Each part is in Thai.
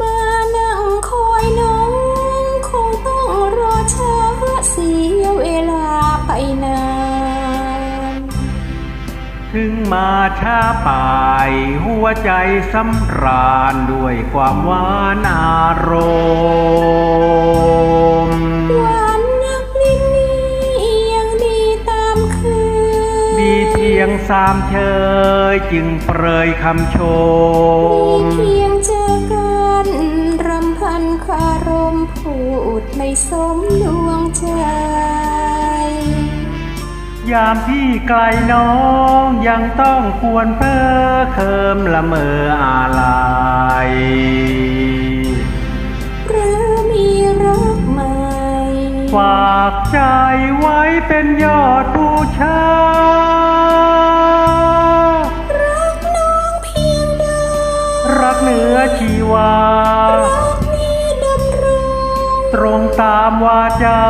มานั่งคอยน้อง คงต้องรอช้าเสียเวลาไปนาน ถึงมาช้าไปหัวใจสำราญด้วยความหวานอารมณ์ ยงสามเชยจึงเปรยคำชมีมเพียงเจอกันรำพันคารมพูดไม่สมดวงใจ ยามพี่ไกลน้องยังต้องควรเพ้อเคิมละเมออะไรหรือมีรักใหม่ ฝากใจไว้เป็นยอดบูชา ตามวาจา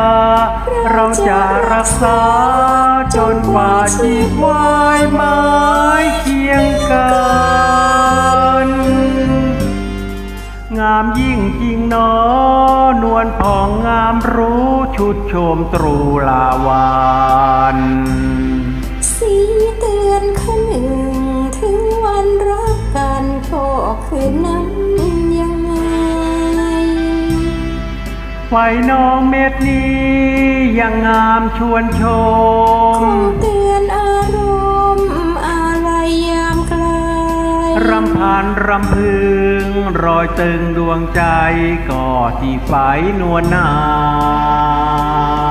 เราจะรักษาจนกว่าชีพวายไม้เคียงกันงามยิ่งจริงนอนวลผ่องงามรู้ชุดโชมตรูลาวานสีเตือนขนึงถึงวันรักกันก็คือนั้น ไฟน้องเม็ดนี้ยังงามชวนชคมงเตือนอารมณ์อะไรยามไกลรำพันรำพึง รอยตึงดวงใจก่อที่ไฟนวลนา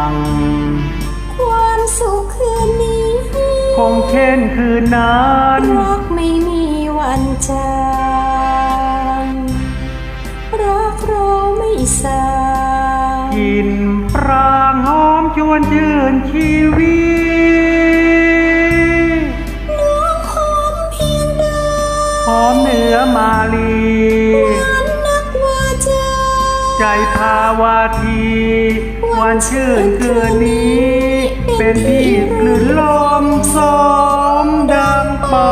ง ความสุขคืนนี้คงเช่นคืนนั้น รักไม่มี วนชื่นชีวิตน้องหอมเพียงดาหอมเนื้อมาลีน้ำนักวาจาใจภาวาทีวันชื่นคืนนี้ เป็นที่หลื่นลมสมดังปอ